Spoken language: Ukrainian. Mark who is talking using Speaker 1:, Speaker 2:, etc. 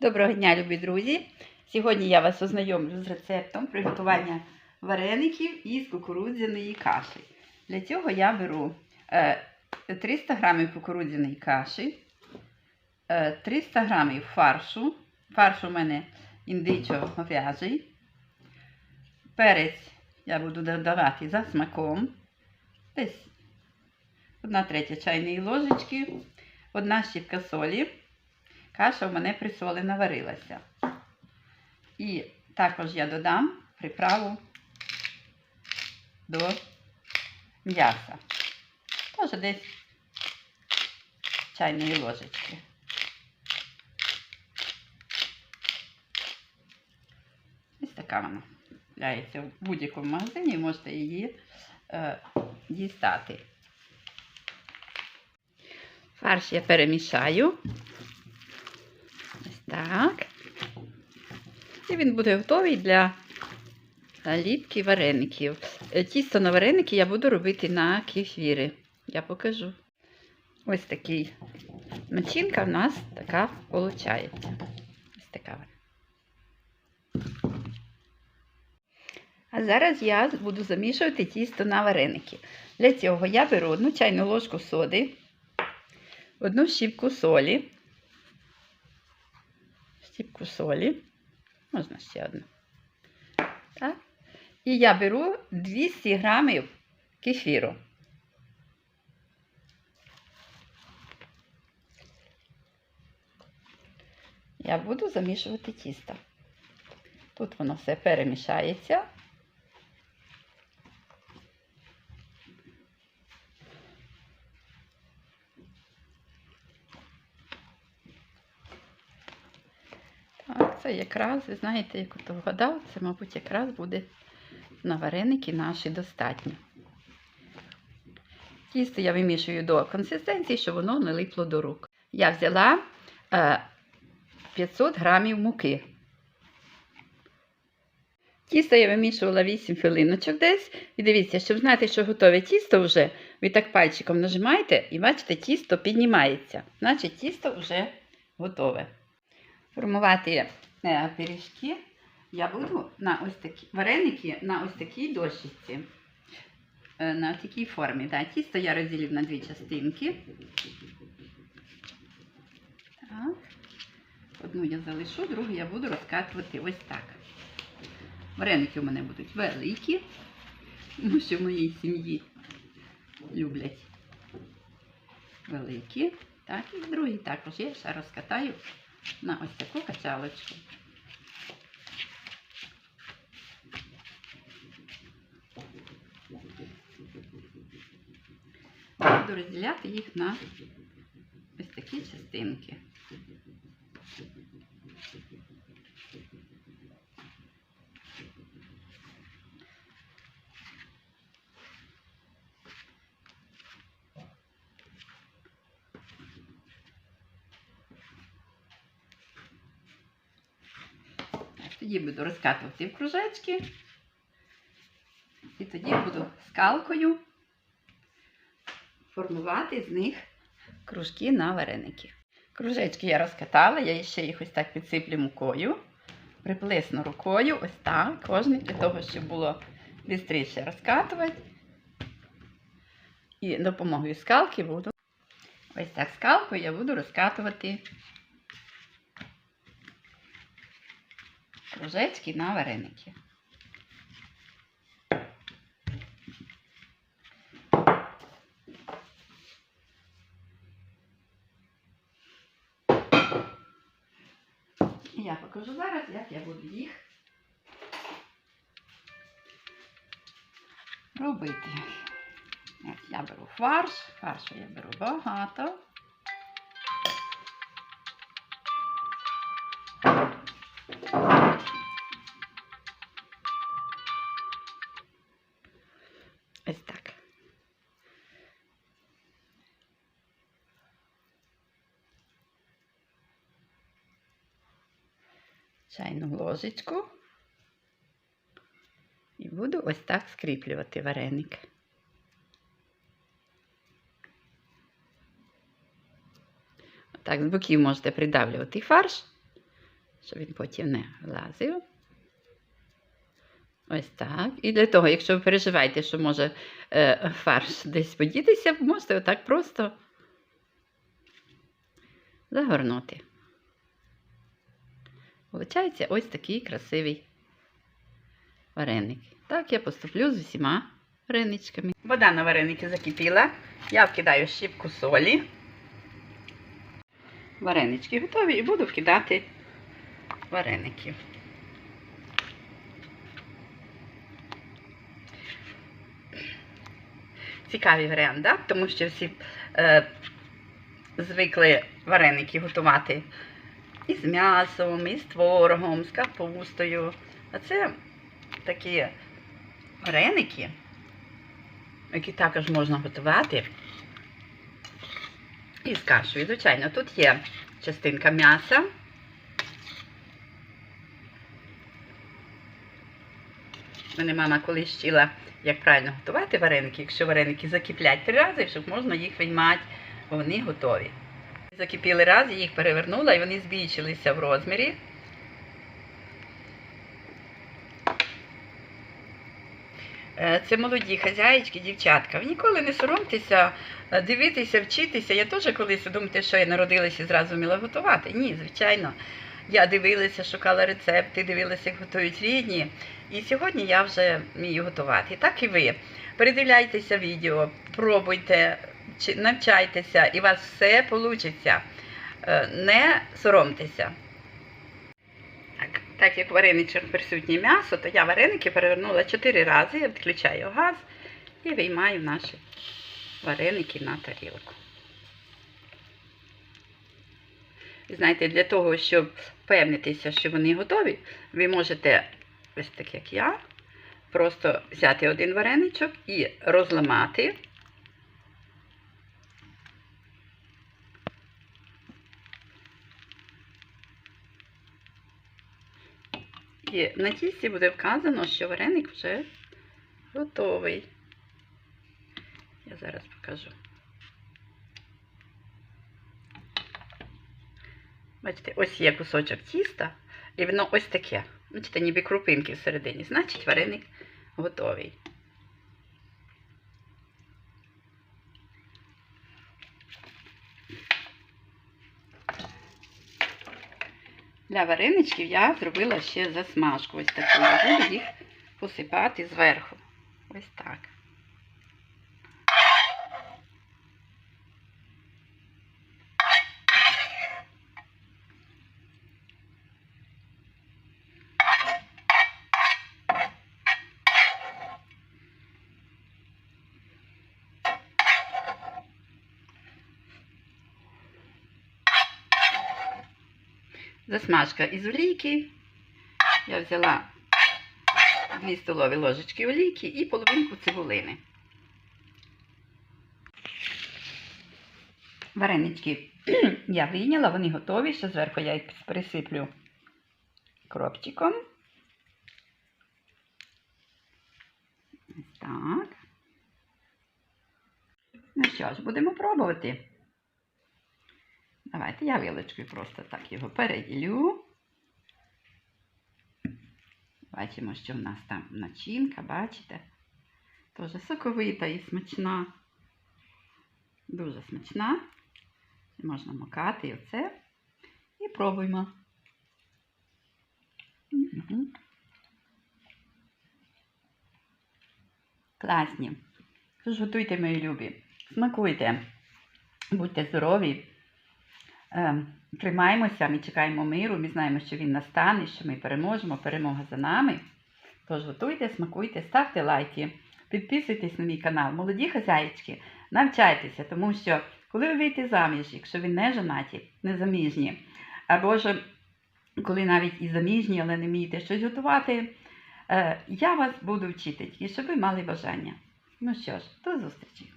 Speaker 1: Доброго дня, любі друзі! Сьогодні я вас ознайомлю з рецептом приготування вареників із кукурудзяної каші. Для цього я беру е, 300 г кукурудзяної каші, е, 300 г фаршу. Фарш у мене індичо говяжий. Перець я буду додавати за смаком. Десь 1 третя чайної ложечки, 1 щіпка солі. Каша в мене присолена варилася. І також я додам приправу до м'яса. Теж десь чайної ложечки. Ось така вона купляється в будь-якому магазині, можете її е, дістати. Фарш я перемішаю. Так. І він буде готовий для ліпки вареників. Е, Тісто на вареники я буду робити на кефірі. Я покажу. Ось такий начинка в нас така виходить. Ось така. А зараз я буду замішувати тісто на вареники. Для цього я беру одну чайну ложку соди, одну щіпку солі, щіпку солі, можна ще одну. Так. І я беру 200 грамів кефіру. Я буду замішувати тісто. Тут воно все перемішається. Так, це якраз, ви знаєте, як ото вгадав, це, мабуть, якраз буде на вареники наші достатньо. Тісто я вимішую до консистенції, щоб воно не липло до рук. Я взяла е, 500 грамів муки. Тісто я вимішувала 8 хвилиночок десь. І дивіться, щоб знати, що готове тісто вже, ви так пальчиком нажимаєте і бачите, тісто піднімається. Значить, тісто вже готове. Формувати е, пиріжки я буду на ось такі вареники на ось такій дощечці. Е, на такій формі. Да. Тісто я розділю на дві частинки. Так. Одну я залишу, другу я буду розкатувати ось так. Вареники у мене будуть великі, тому що в моїй сім'ї люблять великі. Так, і другі також я ще розкатаю на ось таку качалочку. Буду розділяти їх на ось такі частинки. Тоді буду розкатувати в кружечки. І тоді буду скалкою формувати з них кружки на вареники. Кружечки я розкатала, я ще їх ось так підсиплю мукою, приплесну рукою, ось так, кожний для того, щоб було швидше розкатувати. І допомогою скалки буду. Ось так скалкою я буду розкатувати кружечки на вареники. І я покажу зараз, як я буду їх робити. Я беру фарш, фаршу я беру багато. Чайну ложечку і буду ось так скріплювати вареник. Так, з боків можете придавлювати фарш, щоб він потім не влазив. Ось так. І для того, якщо ви переживаєте, що може е, фарш десь подітися, можете отак просто загорнути. Получається ось такий красивий вареник. Так я поступлю з усіма вареничками. Вода на вареники закипіла. Я вкидаю щіпку солі. Варенички готові і буду вкидати вареники. Цікавий варіант, да? тому що всі е, звикли вареники готувати і з м'ясом, і з творогом, з капустою. А це такі вареники, які також можна готувати і з кашею. Звичайно, тут є частинка м'яса. Мене мама колись вчила, як правильно готувати вареники, якщо вареники закиплять три рази, щоб можна їх виймати, вони готові. Закипіли раз, я їх перевернула і вони збільшилися в розмірі. Е, Це молоді хазяїчки, дівчатка. Ніколи не соромтеся, е, дивитися, вчитися. Я теж колись думаєте, що я народилася і зразу вміла готувати. Ні, звичайно. Я дивилася, шукала рецепти, дивилася, як готують рідні. І сьогодні я вже вмію готувати. Так і ви. Передивляйтеся відео, пробуйте, навчайтеся, і у вас все вийде. Не соромтеся. Так, як в вареничах присутнє м'ясо, то я вареники перевернула 4 рази, я відключаю газ і виймаю наші вареники на тарілку. І знаєте, для того, щоб впевнитися, що вони готові, ви можете, ось так як я, просто взяти один вареничок і розламати. І на тісті буде вказано, що вареник вже готовий. Я зараз покажу. Бачите, ось є кусочок тіста, і воно ось таке. Бачите, ніби крупинки всередині. Значить, вареник готовий. Для вареничків я зробила ще засмажку. Ось таку. Я буду їх посипати зверху. Ось так. Засмажка із олійки. Я взяла 2 столові ложечки олійки і половинку цибулини. Варенички я вийняла, вони готові. Ще зверху я їх присиплю кропчиком. Ось так. Ну що ж, будемо пробувати. Давайте я вилочкою просто так його переділю. Бачимо, що в нас там начинка, бачите? Тоже соковита і смачна. Дуже смачна. Можна макати оце. І пробуємо. Класні. Тож готуйте, мої любі. Смакуйте. Будьте здорові. Е, Тримаємося, ми чекаємо миру, ми знаємо, що він настане, що ми переможемо, перемога за нами. Тож готуйте, смакуйте, ставте лайки, підписуйтесь на мій канал. Молоді хазяїчки, навчайтеся, тому що коли ви вийдете заміж, якщо ви не жонаті, не заміжні, або ж коли навіть і заміжні, але не вмієте щось готувати, е, я вас буду вчити, і щоб ви мали бажання. Ну що ж, до зустрічі!